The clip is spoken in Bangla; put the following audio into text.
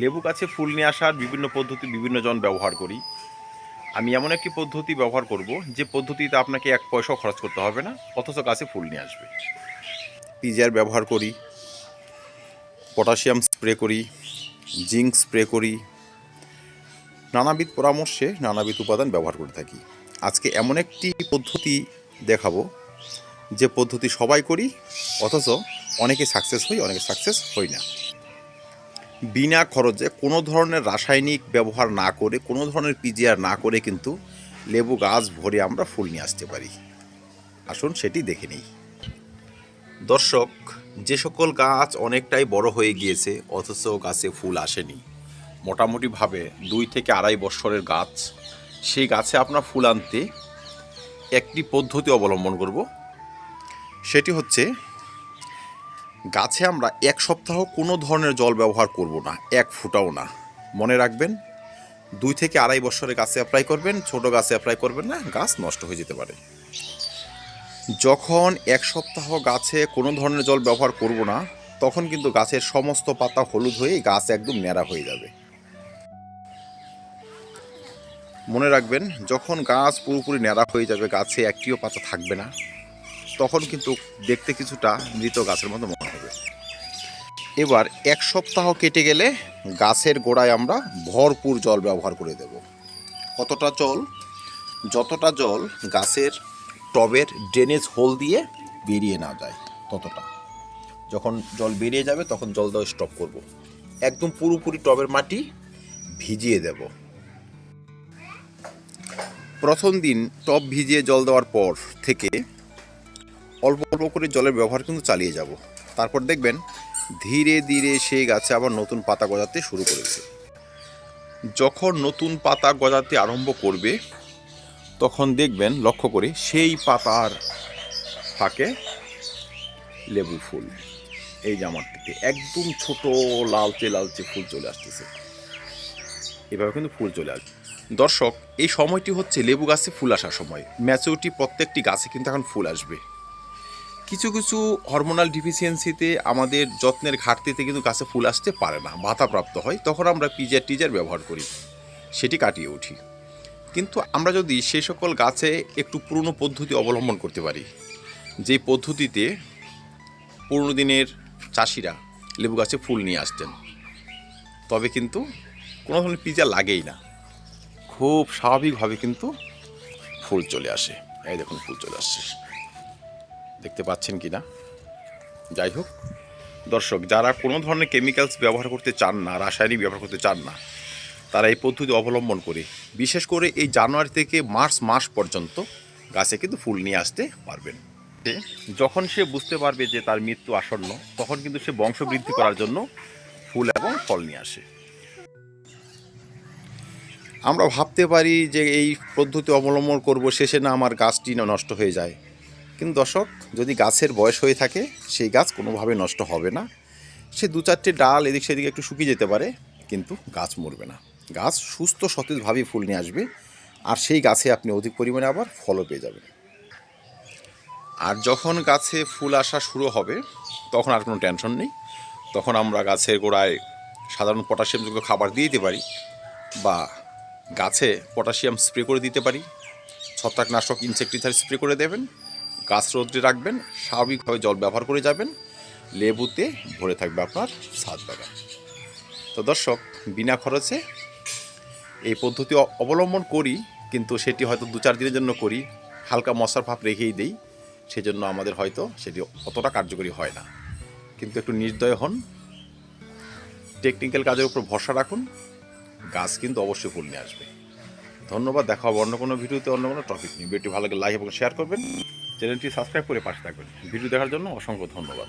লেবু গাছে ফুল নিয়ে আসার বিভিন্ন পদ্ধতি বিভিন্ন জন ব্যবহার করি। আমি এমন একটি পদ্ধতি ব্যবহার করব যে পদ্ধতিতে আপনাকে এক পয়সাও খরচ করতে হবে না, অথচ গাছে ফুল নিয়ে আসবে। পিজার ব্যবহার করি, পটাশিয়াম স্প্রে করি, জিঙ্ক স্প্রে করি, নানাবিধ পরামর্শে নানাবিধ উপাদান ব্যবহার করে থাকি। আজকে এমন একটি পদ্ধতি দেখাবো যে পদ্ধতি সবাই করি, অথচ অনেকে সাকসেস হই, অনেকে সাকসেস হই না। বিনা খরচে কোনো ধরনের রাসায়নিক ব্যবহার না করে, কোনো ধরনের পিজিআর না করে কিন্তু লেবু গাছ ভরে আমরা ফুল নিয়ে আসতে পারি। আসুন সেটি দেখে নিই। দর্শক, যে সকল গাছ অনেকটাই বড় হয়ে গিয়েছে, অথচ গাছে ফুল আসেনি। মোটামুটিভাবে দুই থেকে আড়াই বছরের গাছ। সেই গাছে আপনার ফুল আনতে একটি পদ্ধতি অবলম্বন করব। সেটি হচ্ছে গাছে আমরা এক সপ্তাহ কোনো ধরনের জল ব্যবহার করব না, এক ফুটাও না। মনে রাখবেন, দুই থেকে আড়াই বছরের গাছে অ্যাপ্লাই করবেন, ছোট গাছে অ্যাপ্লাই করবেন না, গাছ নষ্ট হয়ে যেতে পারে। যখন এক সপ্তাহ গাছে কোনো ধরনের জল ব্যবহার করব না, তখন কিন্তু গাছের সমস্ত পাতা হলুদ হয়ে গাছ একদম ন্যাড়া হয়ে যাবে। মনে রাখবেন, যখন গাছ পুরোপুরি ন্যাড়া হয়ে যাবে, গাছে একটিও পাতা থাকবে না, তখন কিন্তু দেখতে কিছুটা মৃত গাছের মতো এবার এক সপ্তাহ কেটে গেলে গাছের গোড়ায় আমরা ভরপুর জল ব্যবহার করে দেব। কতটা জল? যতটা জল গাছের টবের ড্রেনেজ হোল দিয়ে বেরিয়ে না যায়, ততটা। যখন জল বেরিয়ে যাবে, তখন জল দেওয়া স্টপ করব। একদম পুরোপুরি টবের মাটি ভিজিয়ে দেব। প্রথম দিন টব ভিজিয়ে জল দেওয়ার পর থেকে অল্প অল্প করে জলের ব্যবহার কিন্তু চালিয়ে যাব। তারপর দেখবেন ধীরে ধীরে সেই গাছে আবার নতুন পাতা গজাতে শুরু করেছে। যখন নতুন পাতা গজাতে আরম্ভ করবে, তখন দেখবেন, লক্ষ্য করে সেই পাতার ফাঁকে লেবু ফুল। এই জামাটিতে একদম ছোট লালচে লালচে ফুল চলে আসতেছে। এভাবে কিন্তু ফুল চলে আসবে। দর্শক, এই সময়টি হচ্ছে লেবু গাছে ফুল আসার সময়। ম্যাচুরিটি প্রত্যেকটি গাছে কিন্তু এখন ফুল আসবে। কিছু কিছু হরমোনাল ডিফিসিয়েন্সিতে আমাদের যত্নের ঘাটতিতে কিন্তু গাছে ফুল আসতে পারে না, বাধাপ্রাপ্ত হয়, তখন আমরা পিজার টিজার ব্যবহার করি, সেটি কাটিয়ে উঠি। কিন্তু আমরা যদি সেই সকল গাছে একটু পুরনো পদ্ধতি অবলম্বন করতে পারি, যে পদ্ধতিতে পুরনো দিনের চাষিরা লেবু গাছে ফুল নিয়ে আসতেন, তবে কিন্তু কোনো ধরনের পিজা লাগেই না। খুব স্বাভাবিকভাবে কিন্তু ফুল চলে আসে, এই দেখুন ফুল চলে আসছে। দেখতে পাচ্ছেন কি না যাই হোক, দর্শক, যারা কোনো ধরনের কেমিক্যালস ব্যবহার করতে চান না, রাসায়নিক ব্যবহার করতে চান না, তারা এই পদ্ধতি অবলম্বন করে, বিশেষ করে এই জানুয়ারি থেকে মার্চ মাস পর্যন্ত গাছে কিন্তু ফুল নিয়ে আসতে পারবেন। যখন সে বুঝতে পারবে যে তার মৃত্যু আসন্ন, তখন কিন্তু সে বংশবৃদ্ধি করার জন্য ফুল এবং ফল নিয়ে আসে। আমরা ভাবতে পারি যে এই পদ্ধতি অবলম্বন করব, শেষে না আমার গাছটি নষ্ট হয়ে যায়। কিন্তু দর্শক, যদি গাছের বয়স হয়ে থাকে, সেই গাছ কোনোভাবে নষ্ট হবে না। সে দু চারটে ডাল এদিক সেদিকে একটু শুকিয়ে যেতে পারে, কিন্তু গাছ মরবে না। গাছ সুস্থ সতেজভাবেই ফুল নিয়ে আসবে, আর সেই গাছে আপনি অধিক পরিমাণে আবার ফলও পেয়ে যাবেন। আর যখন গাছে ফুল আসা শুরু হবে, তখন আর কোনো টেনশন নেই। তখন আমরা গাছের গোড়ায় সাধারণ পটাশিয়ামযুক্ত খাবার দিয়ে দিতে পারি, বা গাছে পটাশিয়াম স্প্রে করে দিতে পারি। ছত্রাকনাশক ইনসেকটিসাইড স্প্রে করে দেবেন গাছ রোদ্রে রাখবেন, স্বাভাবিকভাবে জল ব্যবহার করে যাবেন, লেবুতে ভরে থাকবে আপনার ছাদ বাগান তো দর্শক, বিনা খরচে এই পদ্ধতি অবলম্বন করি, কিন্তু সেটি হয়তো দু চার দিনের জন্য করি, হালকা মশার ভাব রেখেই দেই, সেজন্য আমাদের হয়তো সেটি অতটা কার্যকরী হয় না। কিন্তু একটু নির্দয় হন টেকনিক্যাল কাজের উপর ভরসা রাখুন, গাছ কিন্তু অবশ্যই ফুল নিয়ে আসবে। ধন্যবাদ, দেখা হবে অন্য কোনো ভিডিওতে, অন্য কোনো টপিক নিয়ে। ভিডিওটি ভালো লাগে লাইক এবং শেয়ার করবেন। চ্যানেলটি সাবস্ক্রাইব করে পাশে থাকবেন। ভিডিও দেখার জন্য অসংখ্য ধন্যবাদ।